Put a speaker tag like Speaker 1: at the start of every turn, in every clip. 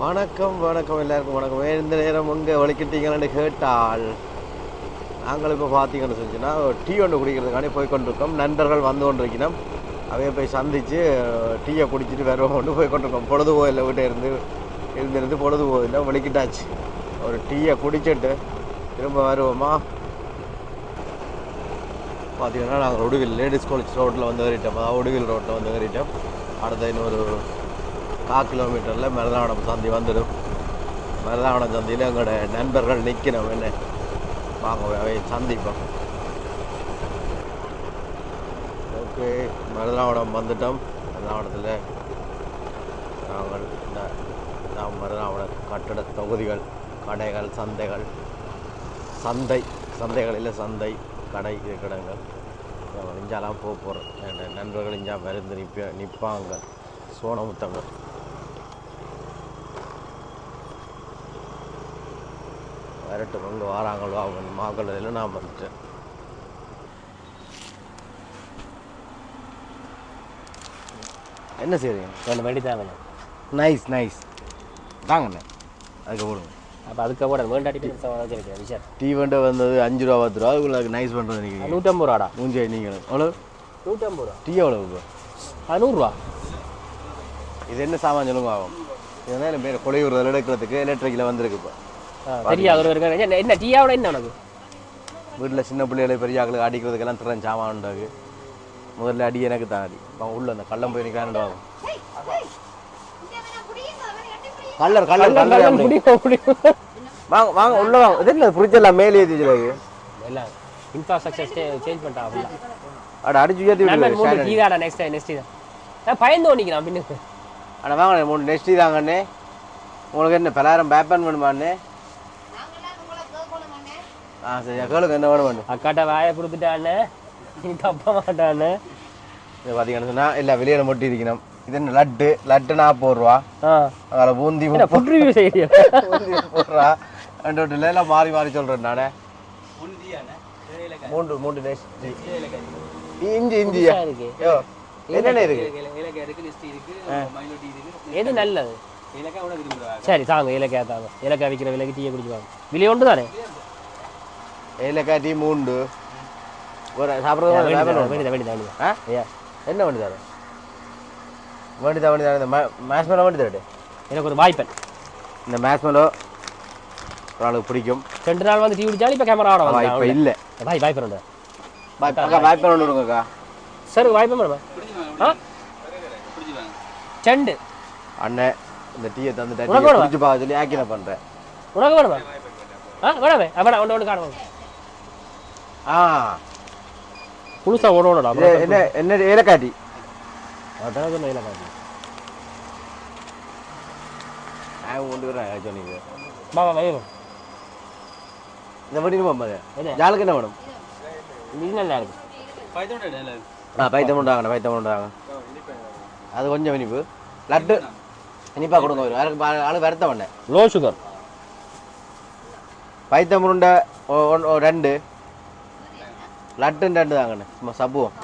Speaker 1: வணக்கம் வணக்கம் எல்லாருக்கும் வணக்கம். எந்த இந்த நேரம் எங்கே வலிக்கிட்டீங்கன்னு கேட்டால் நாங்கள் இப்போ பார்த்தீங்கன்னு சொல்லிச்சுன்னா டீ ஒன்று குடிக்கிறதுக்காண்டி போய் கொண்டிருக்கோம் நண்பர்கள் வந்து கொண்டிருக்கணும் அவைய போய் சந்தித்து டீயை குடிச்சிட்டு வருவோம். கொண்டு போய் கொண்டிருக்கோம் பொழுது போயில்லை வீட்டை இருந்து இருந்திருந்து பொழுது போயில்லை வலிக்கிட்டாச்சு. ஒரு டீயை குடிச்சிட்டு திரும்ப வருவோமா? பார்த்தீங்கன்னா நாங்கள் ஒடுவில் லேடிஸ் காலேஜ் ரோட்டில் வந்து ஏறிட்டோம். அதாவது ஒடுவில் ரோட்டில் வந்து ஏறிட்டோம். அடுத்த இன்னொரு கா கிலோமீட்டரில் மருதாவனம் சந்தி வந்துடும். மருதாவனம் சந்தியில் எங்களோட நண்பர்கள் நிற்கணும் என்ன? வாங்க சந்திப்போம். ஓகே மருதாவனம் வந்துட்டோம். மருதாவனத்தில் நாங்கள் இந்த நாம் மருதாவன கட்டட தொகுதிகள் கடைகள் சந்தைகள் சந்தை சந்தைகளில் சந்தை கடை இருக்கிறங்கள் இஞ்சாலாம் போக போகிறோம் என் நண்பர்கள் இஞ்சா மருந்து நிற்ப நிற்பாங்க சோனமுத்தங்கள் வரட்டு கொண்டு வாராங்களோ அவங்க மாக்கள் நான் வந்துட்டேன். என்ன செய்றீங்க?
Speaker 2: ரெண்டு வண்டி தாங்க
Speaker 1: நைஸ் நைஸ் தாங்கண்ணே. அதுக்கு போடுங்க.
Speaker 2: அப்போ அதுக்கப்புறம் வேண்டாட்டி விஷயம்.
Speaker 1: டீ வண்டை வந்தது அஞ்சு ரூபா பத்து ரூபா அதுக்குள்ள நைஸ் பண்ணுறது நீங்கள்
Speaker 2: நூற்றம்பது ரூபாடா?
Speaker 1: மூஞ்சே நீங்கள் எவ்வளோ
Speaker 2: நூற்றம்பது ரூபா.
Speaker 1: டீ எவ்வளோ
Speaker 2: அது நூறுரூவா
Speaker 1: இது என்ன சாமான் சொல்லுங்க ஆகும் இதெல்லாம் பேர். கொலையூரில் எடுக்கிறதுக்கு எலக்ட்ரிக்கில் வந்திருக்கு இப்போ.
Speaker 2: ஒரு இருக்காங்க என்ன டீயாவோட என்ன உனக்கு?
Speaker 1: வீட்டில் சின்ன பிள்ளைகளை பெரிய ஆக்களுக்கு அடிக்கிறதுக்கெல்லாம் திறன் சாமான் உண்டாகு முதல்ல அடி எனக்கு தான் அடி. அவன் உள்ள அந்த கள்ளம் போய் நிற்கிறான் கல்லர் கல்லர் கல்லர் வாங்க வாங்க உள்ள வாங்க. இது இல்லை ஃப்ரிட்ஜெல்லாம் மேலே ஏற்றி வச்சுருக்கு
Speaker 2: எல்லாம் இன்ஃப்ராஸ்ட்ரக்சர் சேஞ்ச் பண்ணிட்டா அப்படிலாம்
Speaker 1: அட அடிச்சு
Speaker 2: மூணு
Speaker 1: விட்டு
Speaker 2: டீ தாடா நெக்ஸ்ட் நெக்ஸ்ட் தான் நான் பயந்து ஓடிக்கிறான் பின்னுக்கு.
Speaker 1: அட வாங்க மூணு நெக்ஸ்ட் தாங்கண்ணே உங்களுக்கு என்ன பலாயிரம் பேப்பன் வேணுமாண்ணே ஆ சரி கேளுங்க என்ன வேணும் வேணும்
Speaker 2: அக்காட்ட வாயை கொடுத்துட்டான்னு நீ தப்ப மாட்டான்னு
Speaker 1: இது பார்த்தீங்கன்னு சொன்னால் இல்லை வெளியில் மட்டும் இருக்கணும் இது என்ன லட்டு லட்டு நாற்பது ரூபா
Speaker 2: ஆ
Speaker 1: அதில் பூந்தி
Speaker 2: ஃபுட் ரிவ்யூ செய்யறியா
Speaker 1: பூந்தி ரூபா ரெண்டு ரெண்டு எல்லாம் மாறி மாறி சொல்கிறேன் நானே மூன்று மூன்று நெக்ஸ்ட் இஞ்சி இஞ்சியா
Speaker 2: இருக்கு
Speaker 1: யோ என்னென்ன இருக்கு
Speaker 2: எது நல்லது சரி தாங்க இலக்காய் தாங்க இலக்காய் விற்கிற விலைக்கு டீயை குடிச்சுவாங்க விலை ஒன்று தானே
Speaker 1: ஏலக்காய் டீ மூண்டு ஒரு சாப்பிட்றது என்ன வண்டி தரேன் வண்டி தான் வண்டி தரேன் இந்த மேட்ச் மேலே வண்டி தரட்டு
Speaker 2: எனக்கு ஒரு வாய்ப்பன்
Speaker 1: இந்த மேட்ச் மேலோ ஒரு ஆளுக்கு பிடிக்கும்
Speaker 2: ரெண்டு நாள் வந்து டீ குடிச்சாலும் இப்போ கேமரா ஆட வந்து
Speaker 1: இல்லை
Speaker 2: பாய் வாய்ப்பன் உண்டு
Speaker 1: பாய் அக்கா வாய்ப்பு ஒன்று விடுங்கக்கா
Speaker 2: சார் வாய்ப்பன் மேடம் ஆ செண்டு
Speaker 1: அண்ணன் இந்த டீயை தந்துட்டா
Speaker 2: உனக்கு
Speaker 1: டீயை
Speaker 2: வேணுமா?
Speaker 1: குடிச்சு பார்க்க சொல்லி ஆக்கின பண்ணுறேன்
Speaker 2: உனக்கு வேணுமா ஆ வேணாமே வேணாம் ஒன்று ஒன்று காணும்
Speaker 1: ஆ.
Speaker 2: புதுசா ஓடணும்டா
Speaker 1: என்ன என்ன ஏலக்காய் டீ
Speaker 2: அதான் சொன்ன இலக்காய்
Speaker 1: நான் கொண்டு வரேன் சொன்னீங்க
Speaker 2: வா வா வா
Speaker 1: இந்த வண்டி நம்ம
Speaker 2: என்ன?
Speaker 1: ஜாலுக்கு என்ன வேணும்?
Speaker 2: நல்லா இருக்கு.
Speaker 1: ஆ பைத்தம் உண்டாங்க பைத்தம் உண்டாங்க அது கொஞ்சம் இனிப்பு. லட்டு. இனிப்பா கொடுங்க ஒரு பா- ஆளு வருத்த பண்ணேன்
Speaker 2: லோ சுகர்
Speaker 1: பைத்தம் உருண்டை ரெண்டு. லட்டுன்னு ரெண்டு தாங்கண்ணே. சும்மா சப்புவோம்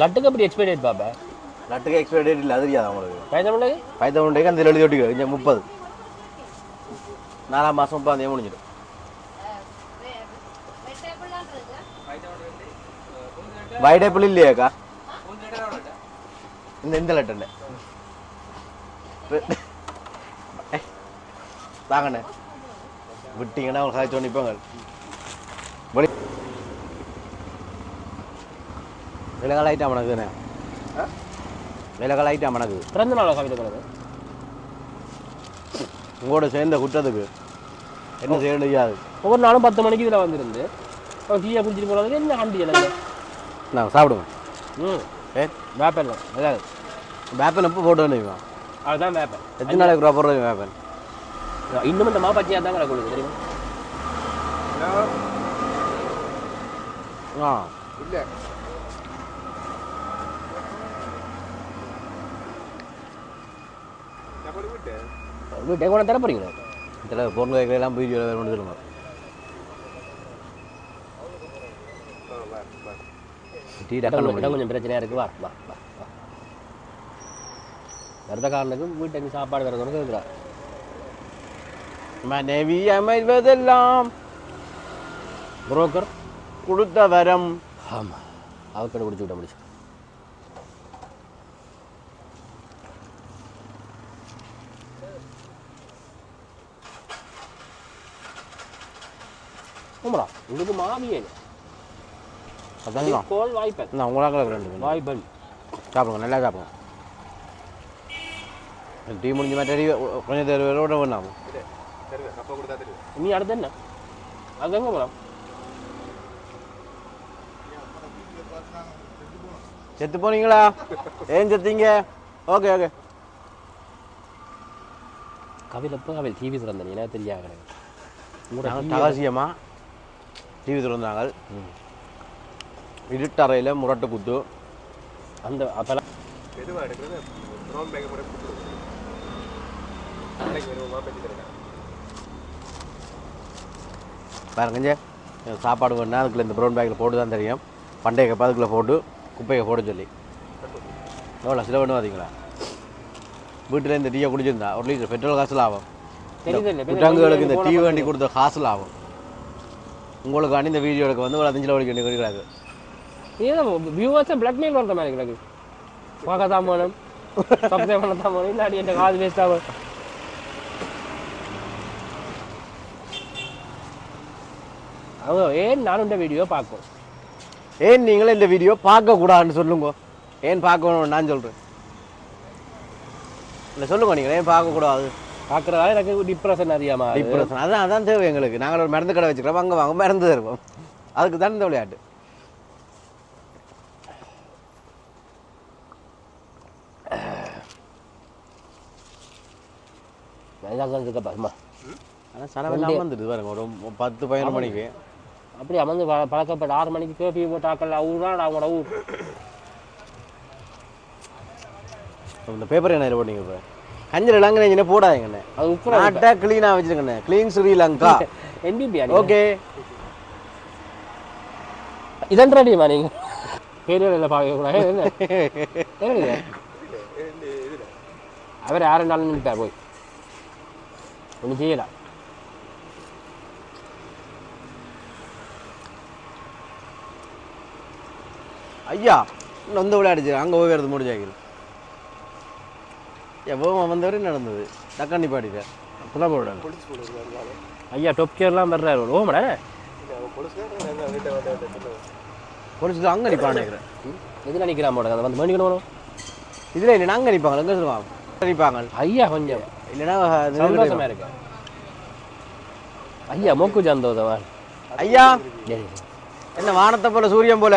Speaker 2: லட்டுக்கு அப்படி எக்ஸ்பைரி டேட் பாப்பா?
Speaker 1: லட்டுக்கு எக்ஸ்பைரி டேட் இல்லை அது தெரியாது உங்களுக்கு? பைத்தம் உருண்டைக்கு அந்த எழுதி ஒட்டிக்க இங்கே முப்பது. நாலாம் மாதம் முப்பதாம் தேதி முடிஞ்சிடும். வைடேப்பிள் இல்லையாக்கா இந்த இந்த லட்டுண்ணே வாங்கண்ணே. விட்டீங்கன்னா அவங்க சாய்ச்சி விலகால் ஐட்டம் மணக்குதுண்ணே விலகால் ஐட்டம் மணக்குது
Speaker 2: பிறந்த நாள் கவிதை கலது
Speaker 1: உங்களோட சேர்ந்த குற்றத்துக்கு என்ன செய்ய முடியாது
Speaker 2: ஒவ்வொரு நாளும் பத்து மணிக்கு இதில் வந்துருந்து டீயை குடிச்சிட்டு போகிறதுக்கு என்ன ஆண்டி எனக்கு?
Speaker 1: நான் சாப்பிடுவேன்
Speaker 2: ம்.
Speaker 1: ஏ?
Speaker 2: வேப்பன் தான் அதாவது
Speaker 1: வேப்பன் எப்போ போட்டு வந்து
Speaker 2: அதுதான் வேப்பன்
Speaker 1: எத்தனை நாளைக்கு ரூபா போடுறது வேப்பன்
Speaker 2: இன்னும் இந்த மாப்பச்சியாக தான் கிடக்குது தெரியுமா?
Speaker 1: ஆ.
Speaker 3: இல்லை.
Speaker 2: வீட்டை கூட தர போறீங்களா?
Speaker 1: இதில் பொருள் வைக்கலாம் வீடியோ வேணும்னு சொல்லுங்க
Speaker 2: கொஞ்சம் பிரச்சனையாக இருக்குது வா வா வா வா. விரதக்காரனுக்கு வீட்டுக்கு சாப்பாடு வரணும்னு கேட்குறா
Speaker 1: மனைவி அமைவதெல்லாம்
Speaker 2: புரோக்கர்
Speaker 1: கொடுத்த வரம்.
Speaker 2: ஆமாம் அவக்கடை குடிச்சு விட்ட முடிச்சு ஆமாடா உங்களுக்கு மாவியே
Speaker 1: அதான்
Speaker 2: கோல் வாய்ப்பேன்
Speaker 1: நான் உங்களாக ரெண்டு
Speaker 2: வாய்ப்பேன்
Speaker 1: சாப்பிடுங்க நல்லா சாப்பிடுங்க. டீ முடிஞ்ச மாதிரி கொஞ்சம் தேர்வோட வேணாம்
Speaker 2: நீ அடுத்து என்ன? அது எங்கே போகலாம்
Speaker 1: செத்து போனீங்களா? ஏன் செத்தீங்க? Okay okay.
Speaker 2: கவிதை எப்போ அவள் டிவி திறந்த நீ என்ன தெரியாது கிடையாது உங்களோட
Speaker 1: நாங்கள்
Speaker 2: TV
Speaker 1: ரகசியமாக டிவி திறந்தாங்க இருட்டறையில் முரட்டு குத்து.
Speaker 2: அந்த அப்பெல்லாம்
Speaker 1: பாருங்க சாப்பாடு வேணா அதுக்குள்ள இந்த ப்ரௌன் பேக்கில் போட்டு தான் தெரியும். பண்டைய கப்பா அதுக்குள்ளே போட்டு குப்பையை போட சொல்லி. எவ்வளோ சில பண்ணுவாதீங்களா? வீட்டில் இந்த டீயை குடிச்சிருந்தா ஒரு லிட்டர் பெட்ரோல் காசு லாபம்.
Speaker 2: தெரியுது இல்லை
Speaker 1: குட்டாங்குகளுக்கு இந்த டீ வண்டி கொடுத்த காசு லாபம். உங்களுக்காண்டி இந்த வீடியோவுக்கு வந்து ஒரு அஞ்சு வலிக்கு வேண்டி கொடுக்குறாரு
Speaker 2: ஏதோ வியூவர்ஸை பிளாக்மெயில் பண்ணுற மாதிரி கிடக்கு. பார்க்க தான் போகணும் சப்ஸ்கிரைப் பண்ண தான் போகணும் இல்லாட்டி என் காது வேஸ்ட் ஆகும் அவங்க ஏன் நானும் இந்த வீடியோ பார்க்கும்
Speaker 1: ஏன் நீங்களும் இந்த வீடியோ பார்க்கக்கூடாதுன்னு சொல்லுங்க. ஏன் பார்க்கணும் நான் சொல்கிறேன் இல்லை சொல்லுங்க நீங்கள் ஏன் பார்க்கக்கூடாது?
Speaker 2: பார்க்குறதால எனக்கு டிப்ரெஷன் அதிகமாக
Speaker 1: டிப்ரெஷன் அதான் அதான் தேவை எங்களுக்கு. நாங்கள் ஒரு மருந்து கடை வச்சுக்கிறோம். அங்கே வாங்க மருந்து தருவோம். அதுக்கு தான் இந்த விளையாட்டு.
Speaker 2: சும்மா
Speaker 1: ஆனால் சனவெல்லாம் வந்துடுது பாருங்க. ஒரு பத்து பதினொரு மணிக்கு.
Speaker 2: அப்படி அமர்ந்து பழக்கப்பட்ட ஆறு மணிக்கு கேபி போட்டாக்கல ஊரா அவங்களோட ஊர்.
Speaker 1: இந்த பேப்பர் என்ன போட்டீங்க இப்போ? கஞ்சல் இங்கே போடாதீங்கண்ணே.
Speaker 2: அது உக்குறா
Speaker 1: நாட்டை க்ளீனாக வச்சுருக்கண்ணே. க்ளீன் ஸ்ரீலங்கா
Speaker 2: என்பிபியா
Speaker 1: ஓகே
Speaker 2: இதன் ரெடிமா நீங்க? பெரியவர்களை பார்க்க கூடாது. என்ன? என்ன? இது? அவர் யாரும் நாளும் நினைப்பார் போய். ஒன்றும் செய்யலாம்
Speaker 1: ஐயா இன்னும் வந்து விளையாடுச்சு. அங்கே போய் வரது முடிஞ்சாக்கிது எவ்வளோ வந்தவரை நடந்தது. தக்காண்டி பாடிட்ட அப்பதான் போடுறாங்க
Speaker 2: ஐயா டொப் கேர்லாம் வர்றாரு ஓமடா
Speaker 1: பொலிச்சு அங்கே நிற்பான் நினைக்கிறேன்
Speaker 2: எதில் நிற்கிறான் போட அதை வந்து மணிக்கணும்
Speaker 1: இதில் இல்லை அங்கே நிற்பாங்க எங்கே சொல்லுவாங்க நிற்பாங்க
Speaker 2: ஐயா கொஞ்சம்.
Speaker 1: இல்லைன்னா
Speaker 2: சந்தோஷமா இருக்கு. ஐயா மொக்கு சந்தோஷமா
Speaker 1: ஐயா! என்ன வானத்தை போல சூரியன் போல?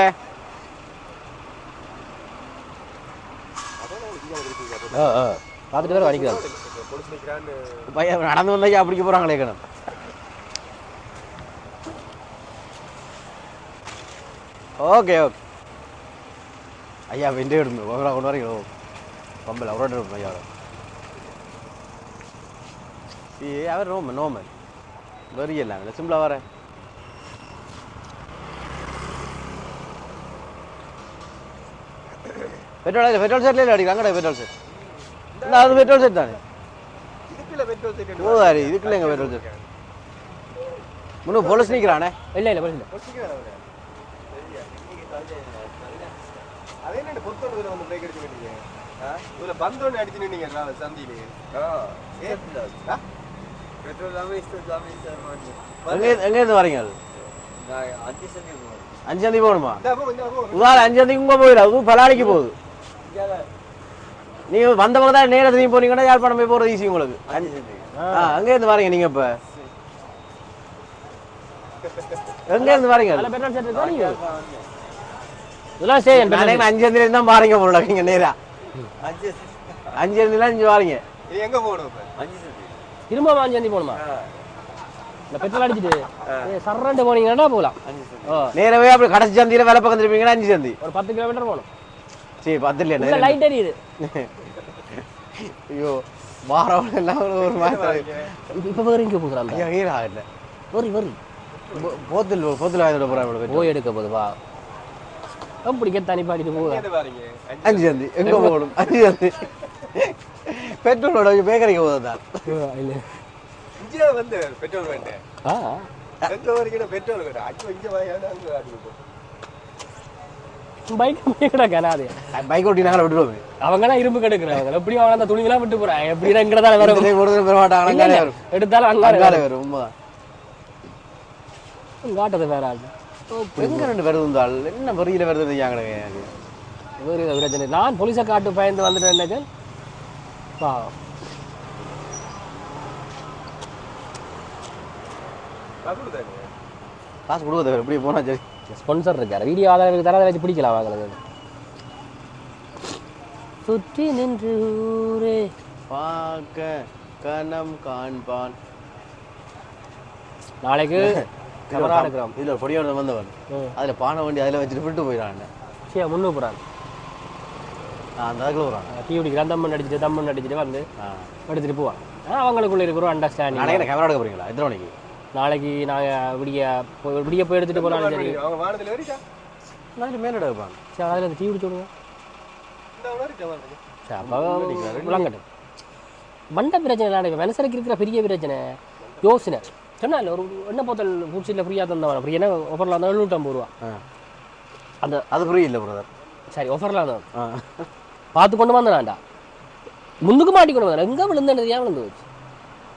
Speaker 2: ஆ ஆ. பார்த்துட்டு வேறு வலிக்கிறாங்க
Speaker 1: பையன் நடந்து வந்தா அப்படிக்க போகிறாங்களே கணம் ஓகே ஓகே. ஐயா வெண்டே விடுங்க ஒரு கொண்டு வரீங்களோ பம்பல் அவரோட இருக்கும் ஐயா. ஏ அவர் நோமன் நோமன் வரியெல்லாம் இல்லை சிம்பிளாக வரேன் பெட்ரோல் பெட்ரோல் செட்ல அடிக்கிறாங்க பெட்ரோல் செட் இல்லை அது பெட்ரோல் செட் தானே. ஓ அரி இதுக்குள்ள எங்க பெட்ரோல் செட் முன்னு போலீஸ் நிற்கிறானே
Speaker 2: இல்லை இல்லை இல்லை
Speaker 3: அதே என்ன இதுல வந்து பிரேக் அடிச்சு நின்னீங்க இதுல பந்தோன்னு அடிச்சு நின்னீங்க சந்தியிலே. பெட்ரோல் இல்லாம இஷ்டம் இல்லாம
Speaker 1: எங்க எங்க இருந்து வரீங்க போகணுமா. உதாரணம் அஞ்சாந்தி உங்க போயிடா அது பலாடிக்கு போகுது. நீங்க வந்தவங்க தான் நேரத்தில் நீங்க போனீங்கன்னா யாழ்ப்பாணம் போய் போறது ஈஸி உங்களுக்கு. அஞ்சு- ஆ. அங்க இருந்து வரீங்க நீங்க இப்ப. எங்க இருந்து வரீங்க
Speaker 2: இதெல்லாம் சரி
Speaker 1: இருந்து தான் பாருங்க போல நீங்க நேரா. அஞ்சாந்தில இருந்து வாரீங்க.
Speaker 3: இது எங்க போகணும் இப்ப?
Speaker 2: திரும்ப வாஞ்சி போகணுமா? இந்த பெட்ரோல் அடிச்சிட்டு. ஏய், சர்ரண்டு போனீங்கன்னா போகலாம். ஓ.
Speaker 1: நேரவே அப்படி கடைசி சந்தியில வேலை பக்கம் திருப்பீங்கன்னா அஞ்சு சந்தி.
Speaker 2: ஒரு பத்து கிலோமீட்டர் போகணும்.
Speaker 1: சரி பத்து
Speaker 2: உள்ள
Speaker 1: இல்லையா
Speaker 2: லைட் எரியுது.
Speaker 1: ஐயோ வாரம் எல்லாம் ஒரு- மாதிரி
Speaker 2: இப்போ வேறு இங்கே போகிறாங்க
Speaker 1: ஐயா ஹீரா இல்லை.
Speaker 2: வரி வரி.
Speaker 1: போத்தில் போத்தில் போகிறேன் இவ்வளோ
Speaker 2: போய் எடுக்க போகுது வா பிடிக்க தனி பாடிட்டு போகுது
Speaker 3: எங்க பாருங்க.
Speaker 1: அஞ்சு சந்தி எங்க போகணும்? அஞ்சு சந்தி பெட்ரோலோட பேக்கரிக்கு போதான்
Speaker 2: இல்லை
Speaker 3: இங்கே வந்து பெட்ரோல் வேண்டேன்
Speaker 2: ஆ.
Speaker 3: எங்க வரைக்கும் பெட்ரோல் வேண்டாம் அச்சு இங்கே வாங்க அங்கே
Speaker 2: பைக் கூட கனாது.
Speaker 1: பைக் ஓட்டி நாங்கள் விட்டுருவோம்.
Speaker 2: அவங்கலாம் இரும்பு கெடுக்கிறாங்க எப்படி அவன் அந்த விட்டு போறான். எப்படி
Speaker 1: ஒரு பெற மாட்டாங்க வரும்.
Speaker 2: எடுத்தாலும் அங்கால
Speaker 1: வரும் உண்மைதான்.
Speaker 2: காட்டது வேற ஆள்.
Speaker 1: எங்க ரெண்டு என்ன வரியில வருது எனக்கு
Speaker 2: வேறு பிரச்சனை நான் போலீஸை காட்டு பயந்து வந்துட்டேன்
Speaker 3: தானே
Speaker 1: காசு கொடுக்குறது எப்படி போனா சரி.
Speaker 2: ஸ்பான்சர் இருக்காரு. வீடியோ ஆதாரம் தரதை வச்சு பிடிக்கலாம் வாங்குறது? சுற்றி நின்று ஊரே.
Speaker 1: பார்க்க கணம் காண்பான்.
Speaker 2: நாளைக்கு கேமரா எடுக்கிறோம்.
Speaker 1: இதுல ஒரு பொடியோட வந்தவன். அதுல பானை வண்டி அதுல வச்சுட்டு விட்டு போயிடான்
Speaker 2: சரி முன்னு போகிறான்
Speaker 1: அந்த அதுக்குள்ள போறான்
Speaker 2: டீ குடிக்கிறான் தம்மன் அடிச்சுட்டு தம்மன் அடிச்சுட்டு வந்து.
Speaker 1: ஆ.
Speaker 2: எடுத்துட்டு போவான். அவங்களுக்குள்ள இருக்கிற அண்டர்ஸ்டாண்டிங்
Speaker 1: கேமரா எடுக்க போறீங்களா? எத்தனை மணிக்கு?
Speaker 2: நாளைக்கு நாங்கள் விடிய போய் விடிய போய் எடுத்துட்டு போனாலும் சரி.
Speaker 3: அவங்க வானத்தில்
Speaker 1: நாளைக்கு மேல எடுப்பாங்க
Speaker 2: சரி அதில் டீ குடிச்சு விடுவோம். விளங்கட்டும். மண்டை பிரச்சனை இல்லை இப்போ மனசருக்கு இருக்கிற பெரிய பிரச்சனை. யோசனை. சொன்னால ஒரு எண்ணெய் போத்தல் பூச்சியில் ஃப்ரீயாக தந்தவன். ஃப்ரீ என்ன ஆஃபரில் இருந்தால் எழுநூற்றம்பது ரூபா. அந்த
Speaker 1: அது புரியல பிரதர்
Speaker 2: சரி ஆஃபரில் இருந்தான் பார்த்து கொண்டு வந்தான்டா முன்னுக்கு மாட்டி கொண்டு வந்தான் எங்கே விழுந்தேன் தெரியாம விழுந்து வச்சு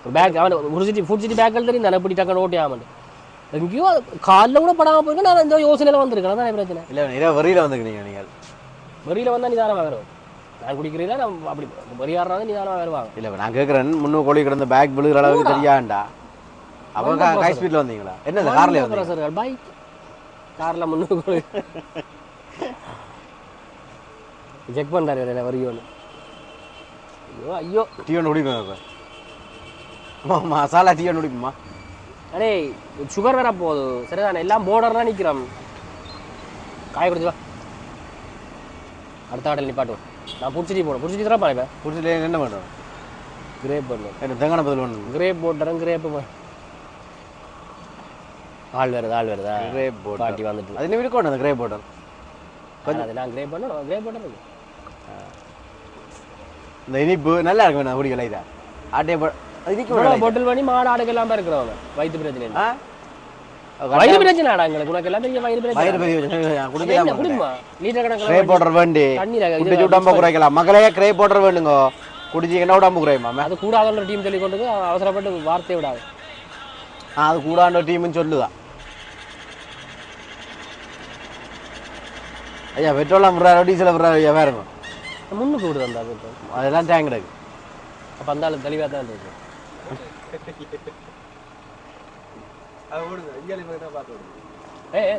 Speaker 2: ஒரு சிட்டி ஃபுட் சிட்டி பேக்கில் தெரியும் தானே இப்படி டக்குன்னு ஓட்டி ஆமாண்டு எங்கேயோ காலில் கூட படாமல் போயிருக்கு நான் இந்த யோசனையில் வந்திருக்கேன் அதான் பிரச்சனை
Speaker 1: இல்ல நிறைய வரியில வந்துக்கிறீங்க நீங்கள்
Speaker 2: வெளியில் வந்தால் நிதானமாக வருவோம் நான் குடிக்கிறீங்களா நான் அப்படி வரியாடுறாங்க நிதானமாக வருவாங்க
Speaker 1: இல்ல நான் கேக்குறேன் முன்னு கோழி கிடந்த பேக் விழுகிற அளவுக்கு தெரியாண்டா அவங்க ஹை ஸ்பீட்ல வந்தீங்களா என்ன கார்ல வந்தீங்க
Speaker 2: சார் பைக் காரில் முன்னுக்கு செக் பண்ணுறாரு வரியோன்னு ஐயோ ஐயோ
Speaker 1: டீ ஒன்று இப்போ மசாலா டீ குடிக்குமா
Speaker 2: அடே சுகர் வேற போகுது சரிதானே? எல்லாம் போர்டர்லாம் நிற்கிறோம் காய குடிச்சு வா. அடுத்த ஆடல் நிப்பாட்டுவோம் நான் புடிச்சிட்டு போகணும் புடிச்சிட்டு தரப்பா இப்போ?
Speaker 1: குடிச்சிட்டு என்ன பண்ணுறோம்
Speaker 2: கிரேப் பண்ணுவோம்
Speaker 1: என்ன தேங்காய் பதில் ஒன்று
Speaker 2: கிரேப் போட்டுறேன் கிரேப்பு ஆள் வருது ஆள் வருதா?
Speaker 1: கிரேப் போட்
Speaker 2: பாட்டி வந்துட்டு.
Speaker 1: அது இன்னும் இருக்கணும் அந்த கிரேப் போட்டல்
Speaker 2: கொஞ்சம் அது நான் கிரேப் பண்ணணும் கிரேப் பண்ணுறது
Speaker 1: இந்த இனிப்பு நல்லா இருக்கும் நான் குடிக்கல இதா ஆட்டே போ அது இனிக்கும்
Speaker 2: இவ்வளோ பொட்டில் பண்ணி மாடு ஆடுக்கு எல்லாம் இருக்கிறவங்க வயிற்று பிரச்சனை வயிறு பிரச்சனை ஆடா எங்களுக்கு? உனக்கு எல்லாம் பெரிய வயிறு பிரச்சனை.
Speaker 1: வயிறு பெரிய பிரச்சனை, நான்
Speaker 2: என்ன
Speaker 1: குடிக்கலாம்
Speaker 2: குடிமா? லிட்டர்
Speaker 1: கிரே
Speaker 2: கணக்கில்
Speaker 1: போடுற வேண்டி.
Speaker 2: தண்ணீர்
Speaker 1: குடிச்சு உடம்பு குறைக்கலாம். மக்களே கிரே போடுற வேண்டுங்க குடிச்சிங்கன்னா உடம்பு குறையுமா
Speaker 2: அது கூடாதுன்ற டீம் சொல்லி கொண்டு அவசரப்பட்டு வார்த்தையை விடாது.
Speaker 1: அது கூடாண்ட டீம்னு சொல்லுதா. ஐயா பெட்ரோலாம் விடுறாரு டீசல் விடுறாரு ஐயா வேற
Speaker 2: முன்னுக்கு விடுது அந்த அது
Speaker 1: அதெல்லாம் டேங்க் கிடக்கு.
Speaker 2: அப்போ அந்த தெளிவாக தான்
Speaker 3: அது ஓடுது இங்கே தான் பார்த்து ஓடுது
Speaker 2: ஏ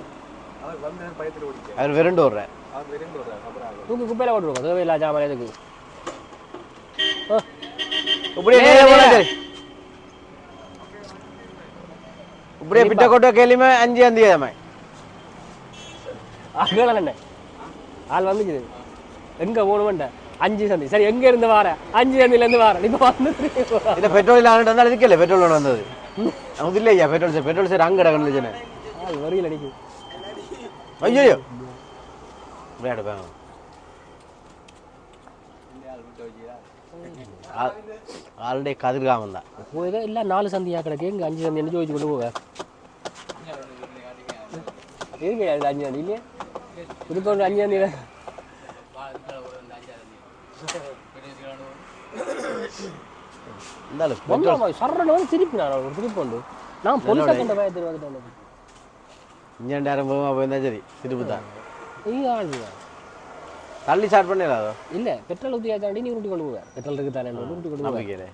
Speaker 3: அவர் வந்த பயத்தில் ஓடிக்க
Speaker 1: அவர் விரண்டு விடுறேன்
Speaker 3: அவர் விரைந்து ஓடுறாரு. அப்புறம்
Speaker 2: தூக்கி குப்பையில் தேவையில்லா ஜாமான் எதுக்கு?
Speaker 1: இப்படியே. இப்படியே பிட்ட கொட்ட கேள்விமே
Speaker 2: ஆள் எங்க அஞ்சு சந்தி. சரி எங்க இருந்து வார? அஞ்சு சந்தில இருந்து வார. இப்ப வந்து.
Speaker 1: இல்ல பெட்ரோல் இல்லாம வந்தாலும் இதுக்கல பெட்ரோல் ஒன்று வந்தது. அது இல்லை ஐயா பெட்ரோல் சார் பெட்ரோல் சார் அங்கே கிடக்கணும் சொன்னேன்
Speaker 2: ஆள் வரியில் அடிக்கு
Speaker 1: ஐயோ இப்படியே எடுப்பேன் ஆல்ரெடி கதிர்காமன் தான்.
Speaker 2: போய் இல்ல நாலு சந்தியா கிடக்கு. எங்க அஞ்சு சந்தி என்ன ஜோதிச்சு கொண்டு போக இருக்கு அஞ்சு சந்தி? இல்லையா. புதுக்கோண்டு அஞ்சு சந்தி
Speaker 1: இருந்தாலும்
Speaker 2: ஒன்றாம் சரண வந்து திருப்பி நான் ஒரு திருப்பி உண்டு நான் பொலிசா கண்ட பயத்தில் வந்துட்டேன்
Speaker 1: இஞ்சாண்டாயிரம் போகுமா போயிருந்தா சரி திருப்பி தான். தள்ளி ஸ்டார்ட் பண்ணிடலாம் அதோ.
Speaker 2: இல்ல பெட்ரோல் ஊற்றி ஆச்சாண்டி நீ உருட்டி கொண்டு போவேன் பெட்ரோல் இருக்கு தானே உருட்டி கொண்டு போவேன்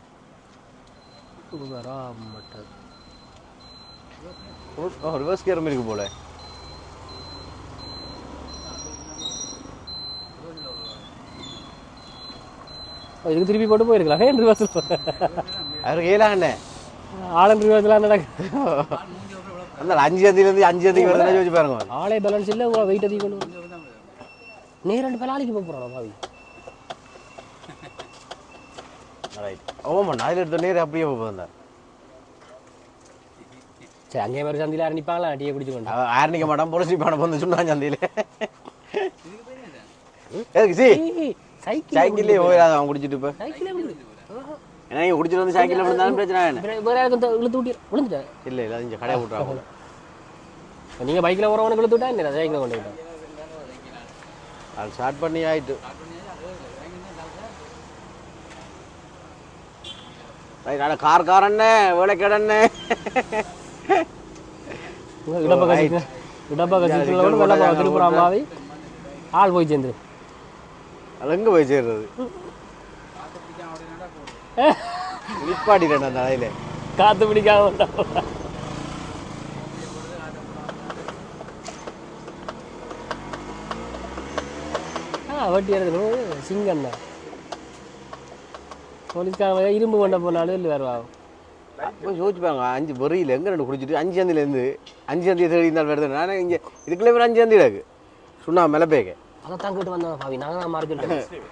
Speaker 1: ரிவர்ஸ் கேரம் இருக்கு போல.
Speaker 2: இதுக்கு திருப்பி போட்டு போயிருக்கலாம் ஏன் ரிவர்ஸில்
Speaker 1: அவருக்கு ஏலாங்கண்ணே
Speaker 2: ஆளன் ரிவர்ஸ்லாம் நடக்கு
Speaker 1: அந்த அஞ்சு அந்திலேருந்து அஞ்சு அந்திக்கு வருதுன்னா யோசிச்சு பாருங்க
Speaker 2: ஆளே பேலன்ஸ் இல்லை வெயிட் அதிகம் கொண்டு நீ ரெண்டு பேர் ஆளைக்கு போக போகிறான் பாவி?
Speaker 1: ரைட் ஓமாண்ணா அதில் எடுத்த நேரம் அப்படியே போந்தார்
Speaker 2: சரி அங்கே மாதிரி சந்தியில் ஆரம்பிப்பாங்களா டீயை குடிச்சு கொண்டு
Speaker 1: ஆரணிக்க மாட்டான் பொலிசி பாடம் வந்து சொன்னான் சந்தையில். எதுக்கு சி சைக்கிள்லேயே போயிடாத அவன் குடிச்சிட்டு இப்போ. ஏன்னா நீங்கள் குடிச்சிட்டு வந்து சைக்கிளில் விழுந்தாலும் பிரச்சனை என்ன
Speaker 2: வேற- இந்த இழுத்து விட்டு விழுந்துட்டேன்
Speaker 1: இல்லை இல்லை இங்கே கடையை விட்றாங்க
Speaker 2: நீங்கள் பைக்கில் போகிறவனுக்கு இழுத்து விட்டா என்ன? சைக்கிள் கொண்டு விட்டேன்
Speaker 1: அது ஸ்டார்ட் பண்ணி ஆயிட்டு. கார் காரண்ணே வேலைக்கடண்ணே
Speaker 2: இடப்ப கட்சி இடப்ப கட்சி ஆள் போய் சேர்ந்துரு.
Speaker 1: அது எங்கே போய் சேர்றது. நிப்பாட்டிட்டேன் அந்த அலையில.
Speaker 2: காத்து பிடிக்காம வட்டி எடுக்கணும் சிங்கம் தான். போலீஸ்காரன் இரும்பு கொண்ட போனாலும் இல்லை வேறு ஆகும்
Speaker 1: அப்போ யோசிப்பாங்க அஞ்சு வெறியில் எங்கே ரெண்டு குடிச்சிட்டு? அஞ்சு சந்திலேருந்து அஞ்சு சந்தியை தேடி இருந்தால் வருது நான் இங்கே இதுக்குள்ளே ஒரு அஞ்சு சந்தி இருக்கு. சுண்ணா மிளப்பேக்க
Speaker 2: அதை தான் கேட்டு வந்தோம் பாவி. நாங்கள் தான் சொல்லிட்டோம்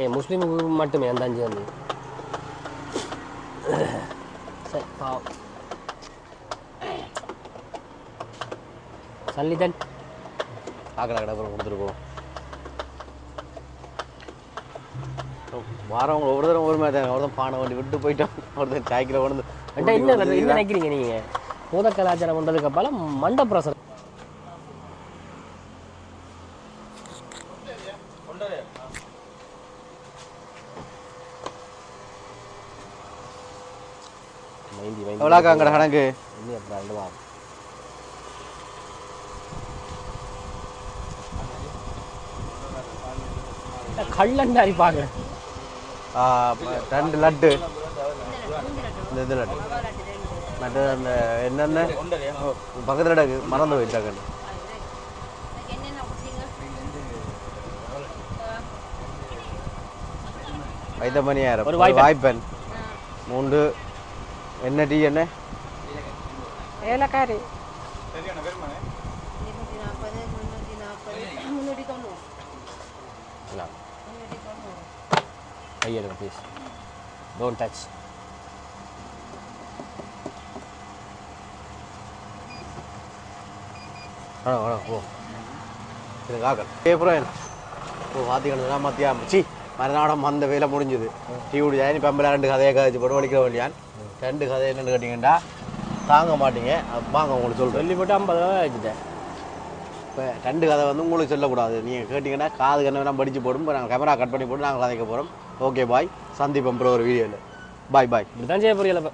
Speaker 2: ஏ முஸ்லீமுக்கு மட்டுமே அந்த அஞ்சு வந்து. சரி பாவம். சல்லிதன்.
Speaker 1: காக்கடை கடை அப்புறம் கொடுத்துருக்கோம். வாரவங்க ஒவ்வொரு தரம் ஒரு மாதிரி தான் ஒருத்தன் பானை வண்டி விட்டு போயிட்டோம் ஒருத்தன் சைக்கிளை கொண்டு
Speaker 2: என்ன நினைக்கிறீங்க நீங்க? பூத கலாச்சாரம் பண்றதுக்கு அப்பால மண்ட பிரசரம்
Speaker 1: அங்கட கணக்கு
Speaker 2: இன்னும் அப்புறம் ரெண்டு வாரம் கள்ளண்டாரி பார்க்குறேன்
Speaker 1: ஆ, ப- ரெண்டு லட்டு. இந்த இது லட்டு. மற்ற அந்த என்னென்ன? பக்கத்துல மறந்து போயிட்டாங்க. வைத்தமணியாயிரம்.
Speaker 2: ஒரு
Speaker 1: ஒரு.
Speaker 2: வாய்ப்பெண்.
Speaker 1: மூன்று. என்ன டீ என்ன?
Speaker 4: ஏலக்காரி
Speaker 2: கையெடுங்க ப்ளீஸ் டோன்ட் டச்
Speaker 1: ஆ ஆ ஓ இது காக்கல். ஏப்ரல் ஓ தான் மத்தியா சி மறுநாடம் அந்த வேலை முடிஞ்சுது. டீ குடிச்சா இப்போ ரெண்டு கதையை கதைச்சு போட்டு வலிக்கிற வழியான். ரெண்டு கதை என்னன்னு கேட்டிங்கன்னா தாங்க மாட்டீங்க. வாங்க உங்களுக்கு சொல்கிறேன்
Speaker 2: சொல்லி போட்டு ஐம்பது ரூபா வச்சுட்டேன்
Speaker 1: இப்போ ரெண்டு கதை வந்து உங்களுக்கு சொல்லக்கூடாது. நீங்கள் கேட்டிங்கன்னா காது கண்ணு வேணால் படித்து போடும் இப்போ நாங்கள் கேமரா கட் பண்ணி போட்டு நாங்கள் கதைக்க போகிறோம் ஓகே பாய் சந்திப்போம் ப்ரோ ஒரு வீடியோவில் பாய் பாய்
Speaker 2: இப்படி தான் செய்ய போறீங்களா இப்போ?